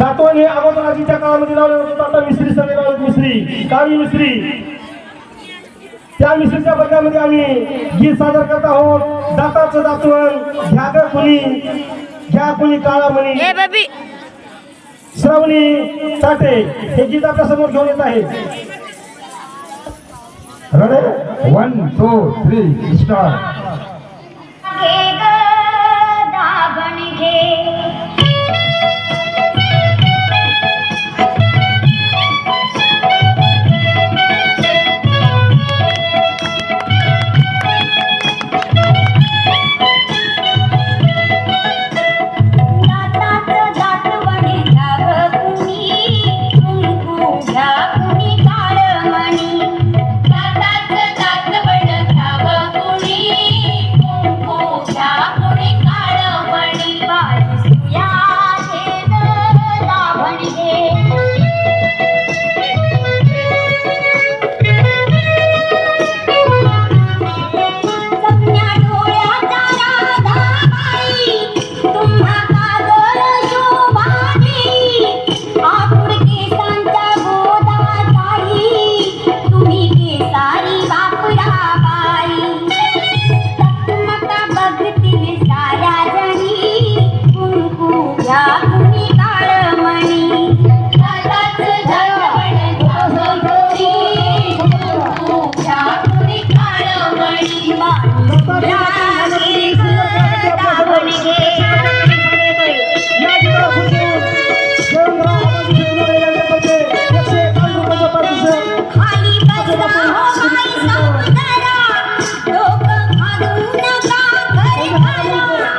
दातवण हे अगोदर आधीच्या काळामध्ये लावले होते आता मिस्त्री सगळे लावले मिस्त्री. काळी मिस्त्री. त्या मिस्त्रीच्या बदल्यामध्ये आम्ही गीत सादर करत आहोत. दाताचं दातवण घ्या ग कुणी घ्या कुणी काळा म्हणी श्रावणी चाटे हे गीत आपल्यासमोर घेऊन येत आहे. Ready one two three start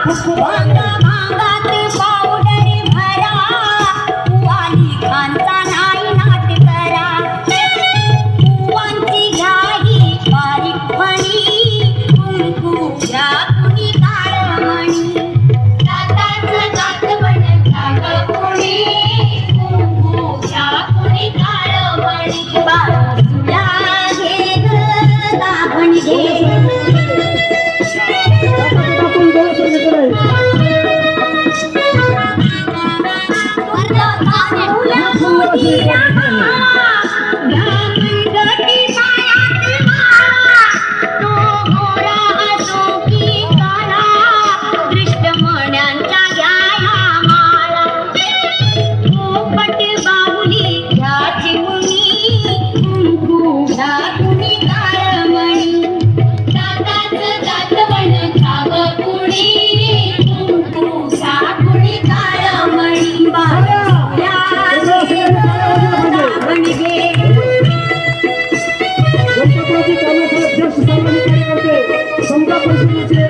manga manga manga manga manga manga manga दाताचं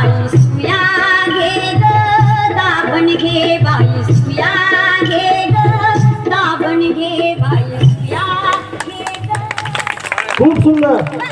बाई सुया घे ग दाबण घे बाई सुया घे ग दाबण घे बाई सुया घे ग खूप सुंदर.